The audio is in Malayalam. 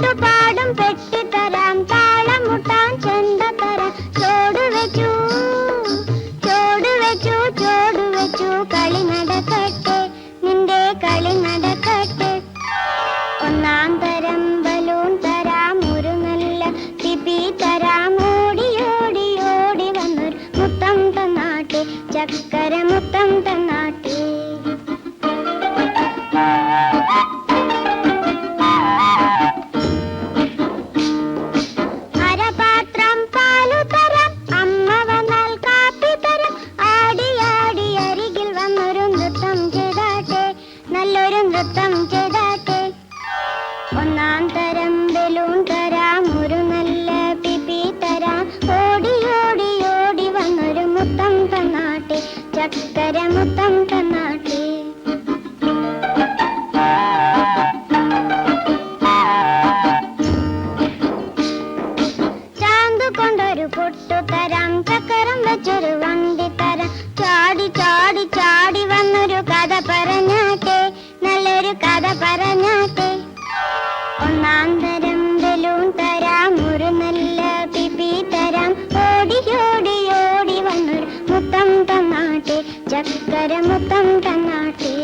പാട്ടുപാടും പെട്ടിത്തരാം താളമുട്ടാൻ ചെണ്ട തരാം. ചോട് വെച്ചു ചോട് വെച്ചു ചോട് വെച്ചു കളി നടക്കട്ടെ നിന്റെ കളി നടക്കട്ടെ. ഒന്നാം തരം ബലൂൺ തരാം ഒരു നല്ല സിപി തരാം. ഓടി ഓടി ഓടി വന്നൊരു മുത്തം തന്നാട്ടെ ചക്കര മുത്തം തന്നാട്ടെ. നൃത്തം ചെയ്താട്ടെ ഒന്നാം തരം ബലൂൺ തരാം ഒരു നല്ല പിപി തരാം. ഓടി ഓടി ഓടി വന്നൊരു മുത്തം തന്നാട്ടെ ചക്കര മുത്തം തന്നാട്ടെ ചാന്ത് കൊണ്ടൊരു പൊട്ടു തരാം ചക്കരം വെച്ചൊരു നല്ലൊരു കഥ പറഞ്ഞാട്ടെ. ഒന്നാം തരം ബലൂൺ തരാം ഒരു നല്ല പിപി തരാം. ഓടി ഓടി ഓടി വന്നൊരു മുത്തം തന്നാട്ടെ. ചക്കര മുത്തം തന്നാട്ടെ.